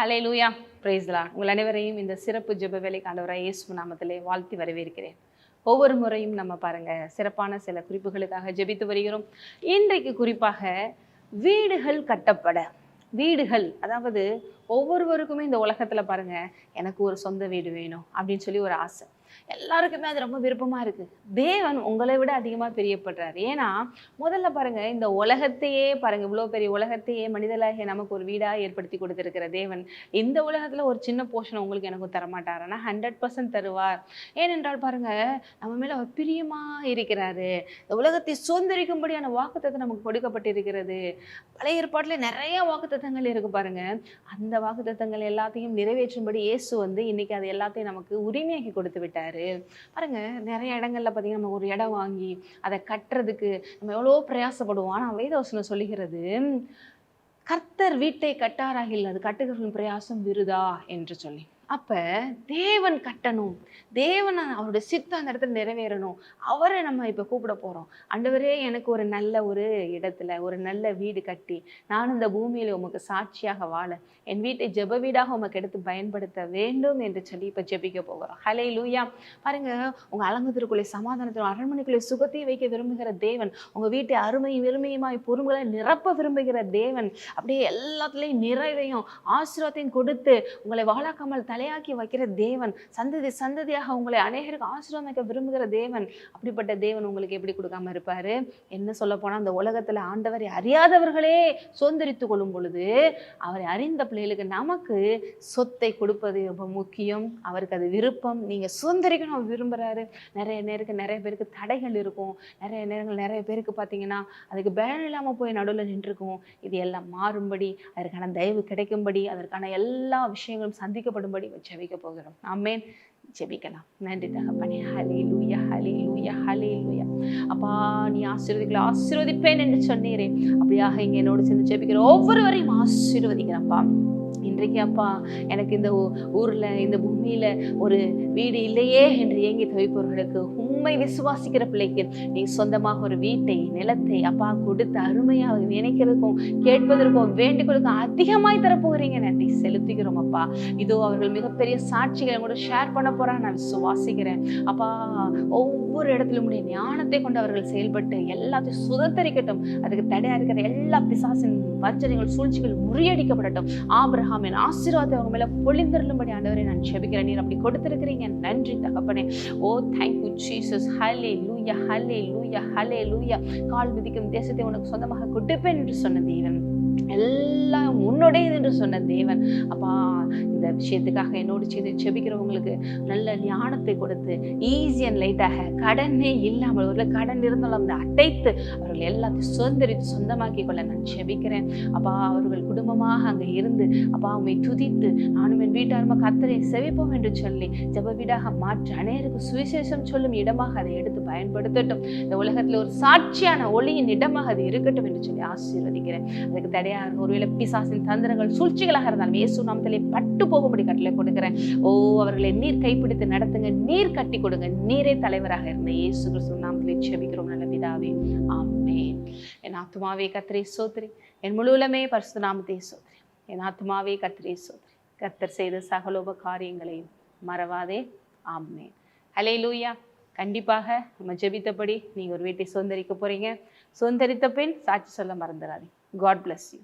ஹலே லூயா பிரேஸ்லா உங்கள் அனைவரையும் இந்த சிறப்பு ஜெப வேலை ஆண்டவராக இயேசு நாமத்திலே வாழ்த்தி வரவேற்கிறேன். ஒவ்வொரு முறையும் நம்ம பாருங்கள் சிறப்பான சில குறிப்புகளுக்காக ஜெபித்து வருகிறோம். இன்றைக்கு குறிப்பாக வீடுகள் கட்டப்பட வீடுகள் அதாவது ஒவ்வொருவருக்குமே இந்த உலகத்தில் பாருங்கள் எனக்கு ஒரு சொந்த வீடு வேணும் அப்படின்னு சொல்லி ஒரு ஆசை. எல்லாருக்குமே அது ரொம்ப விருப்பமா இருக்கு. தேவன் உங்களை விட அதிகமா பிரியப்படுறாரு. ஏன்னா முதல்ல பாருங்க இந்த உலகத்தையே பாருங்க இவ்வளோ பெரிய உலகத்தையே மனிதலாகிய நமக்கு ஒரு வீடாக ஏற்படுத்தி கொடுத்துருக்கிற தேவன் இந்த உலகத்துல ஒரு சின்ன போர்ஷனை உங்களுக்கு எனக்கு தரமாட்டார். ஆனால் ஹண்ட்ரட் பர்சன்ட் தருவார். ஏனென்றால் பாருங்க நம்ம மேல அவர் பிரியமா இருக்கிறாரு. இந்த உலகத்தை சுதந்திரிக்கும்படியான வாக்குத்தத்தம் நமக்கு கொடுக்கப்பட்டிருக்கிறது. பழைய ஏற்பாட்டில் நிறைய வாக்குத்தத்தங்கள் இருக்கு பாருங்க. அந்த வாக்குத்தத்தங்கள் எல்லாத்தையும் நிறைவேற்றும்படி இயேசு வந்து இன்னைக்கு அது எல்லாத்தையும் நமக்கு உரிமையாக்கி கொடுத்து விட்டார் பாருங்க நிறைய இடங்கள்ல பார்த்தீங்கன்னா நம்ம ஒரு இடம் வாங்கி அதை கட்டுறதுக்கு நம்ம எவ்வளோ பிரயாசப்படுவோம். ஆனால் வேதவசனம் சொல்லுகிறது கர்த்தர் வீட்டை கட்டாராகில் அது கட்டுகிறவர்களின் பிரயாசம் விருதா? என்று சொல்லி. அப்போ தேவன் கட்டணும். தேவன் அவருடைய சித்தம் அந்த இடத்துல நிறைவேறணும். அவரை நம்ம இப்போ கூப்பிட போகிறோம் அண்டவரே எனக்கு ஒரு நல்ல ஒரு இடத்துல ஒரு நல்ல வீடு கட்டி நான் இந்த பூமியில் உமக்கு சாட்சியாக வாழ. என் வீட்டை ஜெப வீடாக உமக்கு எடுத்து பயன்படுத்த வேண்டும் என்று சொல்லி இப்போ ஜெபிக்க போகிறோம். ஹலே லூயா பாருங்க உங்கள் அலங்கத்திற்குள்ளே சமாதானத்திலும் அரண்மனைக்குள்ளே சுகத்தை வைக்க விரும்புகிற தேவன் உங்கள் வீட்டை அருமையும் வெறுமையுமாய் பொறுமைகளை நிரப்ப விரும்புகிற தேவன் அப்படியே எல்லாத்துலேயும் நிறைவையும் ஆசீர்வாதத்தையும் கொடுத்து உங்களை வாழாக்காமல் தலையாக்கி வைக்கிற தேவன் சந்ததி சந்ததியாக உங்களை அநேகருக்கு ஆசீர்வாதம் விரும்புகிற தேவன் அப்படிப்பட்ட தேவன் உங்களுக்கு எப்படி கொடுக்காம இருப்பார்? என்ன சொல்ல போனால் அந்த உலகத்தில் ஆண்டவரை அறியாதவர்களே சுதந்திரித்து கொள்ளும் பொழுது அவரை அறிந்த பிள்ளைகளுக்கு நமக்கு சொத்தை கொடுப்பது ரொம்ப முக்கியம். அவருக்கு அது விருப்பம். நீங்கள் சுதந்திரிக்கணும் அவர் விரும்புகிறாரு நிறைய நேருக்கு நிறைய பேருக்கு தடைகள் இருக்கும். நிறைய நேரங்கள் நிறைய பேருக்கு பார்த்தீங்கன்னா அதுக்கு பேன் இல்லாமல் போய் நடுவில் நின்றுருக்கும். இது எல்லாம் மாறும்படி அதற்கான தயவு கிடைக்கும்படி அதற்கான எல்லா விஷயங்களும் சந்திக்கப்படும்படி ஜெபிக்க போகிறோம். ஆமேன். ஜெபிக்கலாம். நன்றி தகப்பனே. ஹலே லூயா ஹலே லூயா ஹலே லூயா அப்பா நீ ஆசீர்வதிக்கல. ஆசீர்வதிப்பேன் என்று சொன்னீரே. அப்படியாக இங்க என்னோடு சேர்ந்து ஜெபிக்கிற ஒவ்வொருவரையும் ஆசீர்வதிக்கிறப்பா இன்றைக்கு அப்பா. எனக்கு இந்த ஊர்ல இந்த பூமியில ஒரு வீடு இல்லையே என்று ஏங்கி தவிப்பவர்களுக்கு உண்மை விசுவாசிக்கிற பிள்ளைக்கு நீ சொந்தமாக ஒரு வீட்டை நிலத்தை அப்பா கொடுத்து அருமையாக நினைக்கிறதுக்கும் கேட்பதற்கும் வேண்டுகோளுக்கும் அதிகமாய் தரப்போகிறீங்க. நன்றி செலுத்துகிறோம் அப்பா. இதோ அவர்கள் மிகப்பெரிய சாட்சிகளை கூட ஷேர் பண்ண போறாங்க. நான் விசுவாசிக்கிறேன். அப்பா ஒவ்வொரு இடத்திலும் உடைய ஞானத்தை கொண்டு அவர்கள் செயல்பட்டு எல்லாத்தையும் சுதந்திரிக்கட்டும். அதுக்கு தடையா இருக்கிற எல்லா பிசாசின் வஞ்சனைகள் சூழ்ச்சிகள் முறியடிக்கப்படட்டும். ஆபிரஹாமின் ஆசீர்வாதத்தை அவங்க மேல பொழிந்தருளும்படி ஆண்டவரை நான் செபிக்கிறேன் நீர் அப்படி கொடுத்துருக்கிறீங்க. நன்றி தகப்பனே. ஓ தேங்க்யூ ஜீசஸ் ஹலே லூயா ஹலே லூயா ஹலே லூயா கால் விதிக்கும் தேசத்தை உனக்கு சொந்தமாக கொடுப்பேன் என்று சொன்ன தேவன். எல்லாம் உன்னுடையது என்று சொன்ன தேவன். அப்பா இந்த விஷயத்துக்காக என்னோடு சேர்ந்து செபிக்கிறவங்களுக்கு நல்ல ஞானத்தை கொடுத்து ஈஸி அண்ட் லைட்டாக கடனே இல்லாமல் ஒரு கடன் இருந்தாலும் அந்த அடைத்து அவர்கள் எல்லாத்தையும் சுதந்திரித்து சொந்தமாக்கி கொள்ள நான் செபிக்கிறேன். அப்பா அவர்கள் குடும்பமாக அங்கே இருந்து அப்பா உண்மை துதித்து நானும் என் வீட்டாருமா கத்தரை செவிப்போம் என்று சொல்லி ஜெப வீடாக மாற்றி அநேருக்கு சுவிசேஷம் சொல்லும் இடமாக அதை எடுத்து பயன்படுத்தட்டும். இந்த உலகத்தில் ஒரு சாட்சியான ஒளியின் இடமாக அது இருக்கட்டும் என்று சொல்லி ஆசீர்வதிக்கிறேன். அதுக்கு தடையாக ஒருவேளை பிசாசின் தந்திரங்கள் சூழ்ச்சிகளாக இருந்தாலும் இயேசு நாமத்திலே பட்டு போகும்படி கட்டளை கொடுக்கிறேன். ஓ அவர்களை நீர் கைப்பிடித்து நடத்துங்க நீர் கட்டி கொடுங்க நீரே தலைவராக இருந்த இயேசு கிறிஸ்து நாமத்திலே செபிக்கிறோம் நல்ல பிதாவே. ஆமேன். என் ஆத்துமாவே கத்திரை சோத்ரி. என் முழுவலமே பரிசு நாமத்தை சோத்ரி. என் ஆத்மாவே கத்திரை சோத்ரி. கத்தர் செய்த சகலோப காரியங்களையும் மறவாதே. ஆமென். ஹலே லூயா கண்டிப்பாக நம்ம ஜெபித்தபடி நீங்கள் ஒரு வீட்டை சுதந்திரிக்க போகிறீங்க சுதந்திரித்த பின் சாட்சி சொல்ல மறந்துடாதீங்க. God bless you